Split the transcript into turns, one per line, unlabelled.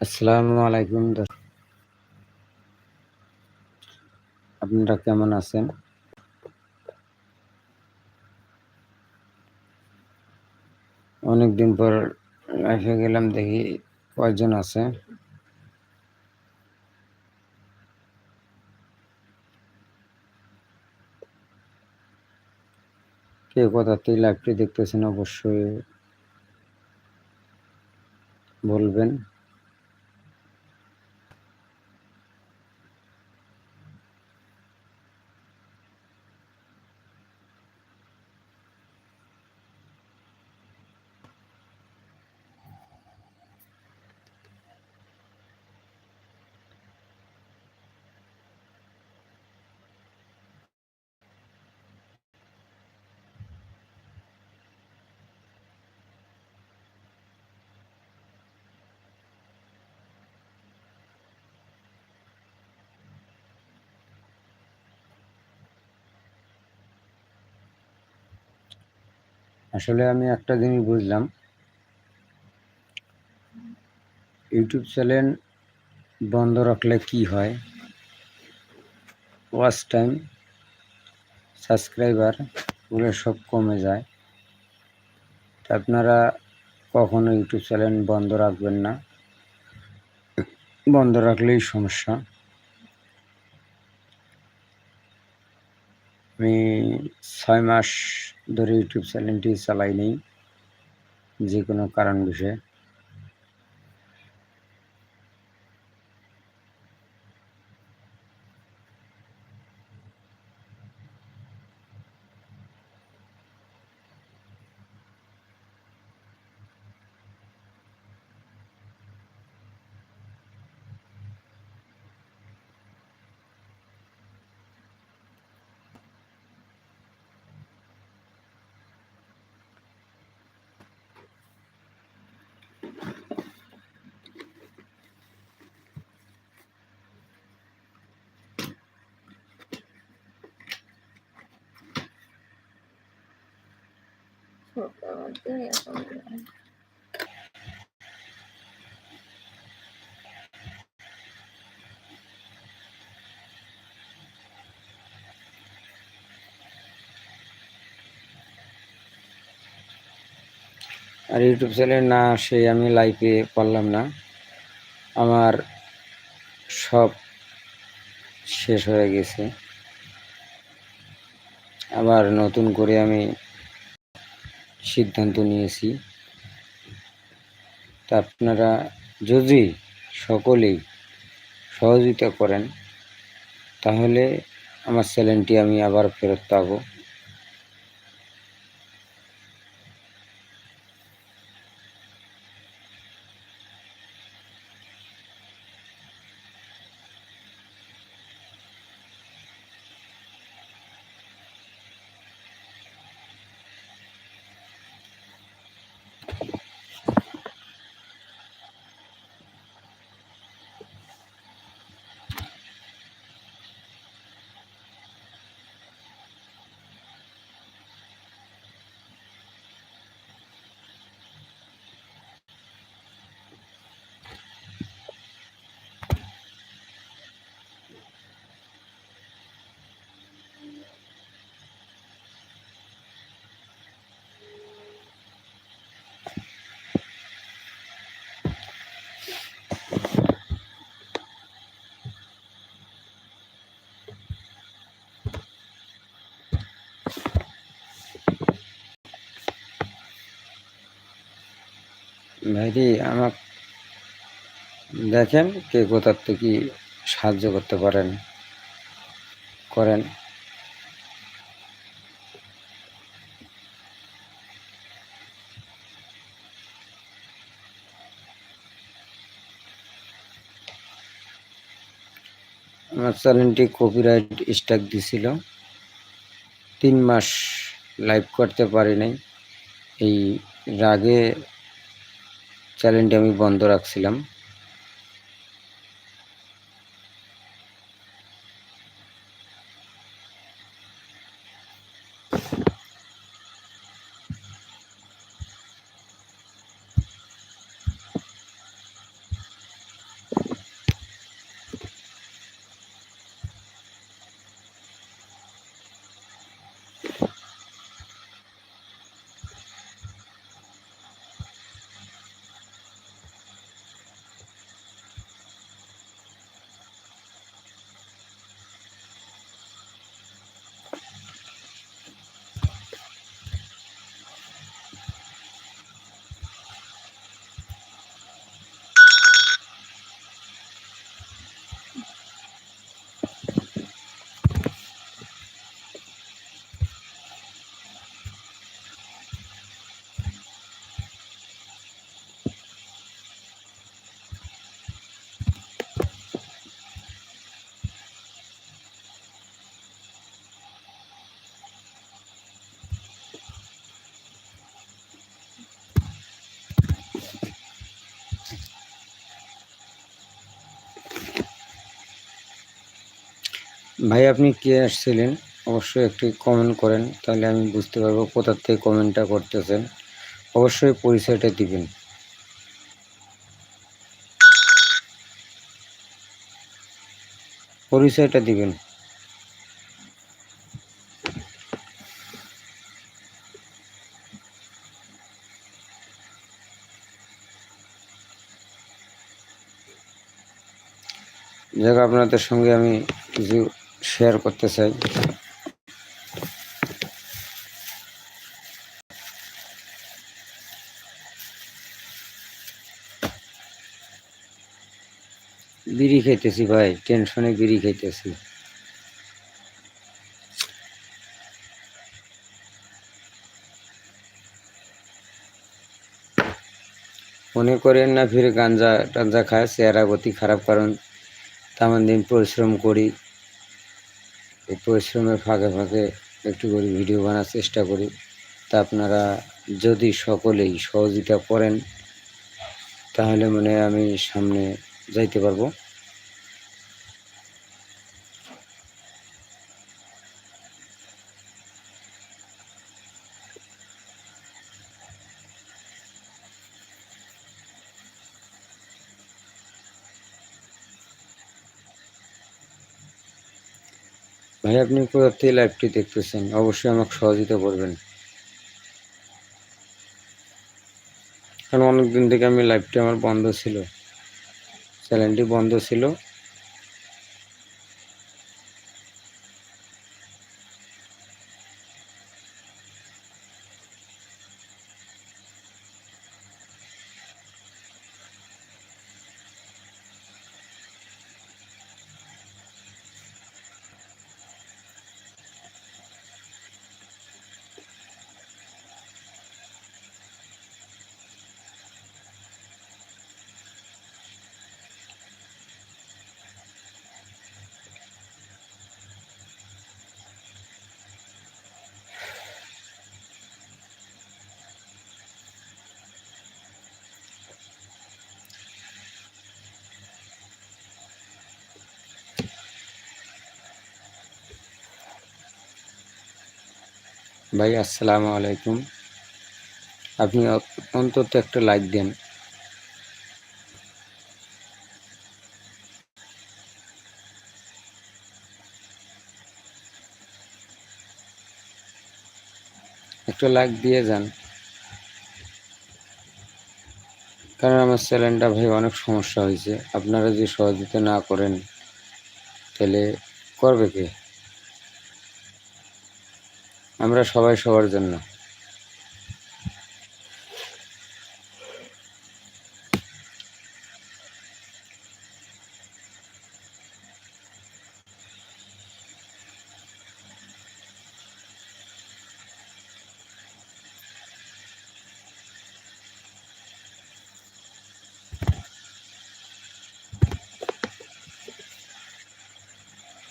আসসালামু আলাইকুম। আপনারা কেমন আছেন? অনেকদিন পর লাইফে গেলাম, দেখি কয়জন আছে। কে কথাতেই লাইভটি দেখতেছেন অবশ্যই বলবেন। আসলে আমি একটা জিনিস বুঝলাম। ইউটিউব চ্যানেল বন্ধ রাখলে কি হয়? ওয়াচ টাইম, সাবস্ক্রাইবার, ওগুলো সব কমে যায়। তা আপনারা কখনো ইউটিউব চ্যানেল বন্ধ রাখবেন না? বন্ধ রাখলেই সমস্যা। আমি ছয় মাস ধরে ইউটিউব চ্যানেলটি চালাই নেই যে কোনো কারণ বিষয়ে। আর ইউটিউব চ্যানেল না আসে আমি লাইভে পারলাম না। আমার সব শেষ হয়ে গেছে। আবার নতুন করে আমি সিদ্ধান্ত নিয়েছি। তা আপনারা যদি সকলেই সহযোগিতা করেন, তাহলে আমার চ্যানেলটি আমি আবার ফেরত পাবো। ভাইদি আমার দেখেন কে কোথার থেকে সাহায্য করতে পারেন, করেন। আমার চ্যানেলটি কপিরাইট স্ট্রাইক দিছিল। তিন মাস লাইভ করতে পারি নাই। এই রাগে চ্যানেলটি আমি বন্ধ রাখছিলাম। ভাই, আপনি কে আসছিলেন? অবশ্যই একটি কমেন্ট করেন, তাহলে আমি বুঝতে পারব কোথার থেকে কমেন্টটা করতেছেন। অবশ্যই পরিচয়টা দিবেন। পরিচয়টা দিবেন। যাক, আপনাদের সঙ্গে আমি কিছু শেয়ার করতে চাই। বিড়ি খাইতেছি ভাই টেনশনে বিড়ি খাইতেছি। মনে করেন না ফিরে গাঞ্জা টাঞ্জা খায় চেহারা গতি খারাপ, কারণ তেমন দিন পরিশ্রম করি। এই পরিশ্রমের ফাঁকে ফাঁকে একটু করে ভিডিও বানার চেষ্টা করি। তা আপনারা যদি সকলেই সহযোগিতা করেন, তাহলে মানে আমি সামনে যাইতে পারব। ভাই, আপনি কোথা থেকে লাইভটি দেখতেছেন। অবশ্যই আমাকে সহযোগিতা করবেন। কারণ অনেকদিন থেকে আমি লাইভটি আমার বন্ধ ছিল। চ্যানেলটি বন্ধ ছিল। ভাই, আসসালামু আলাইকুম। আপনি অন্তত একটা লাইক দেন। একটা লাইক দিয়ে যান। কারণ আমার চ্যানেলটা ভাই অনেক সমস্যা হয়েছে। আপনারা যদি সহযোগিতা না করেন, তাহলে করবে কে? আমরা সবাই সবার জন্য।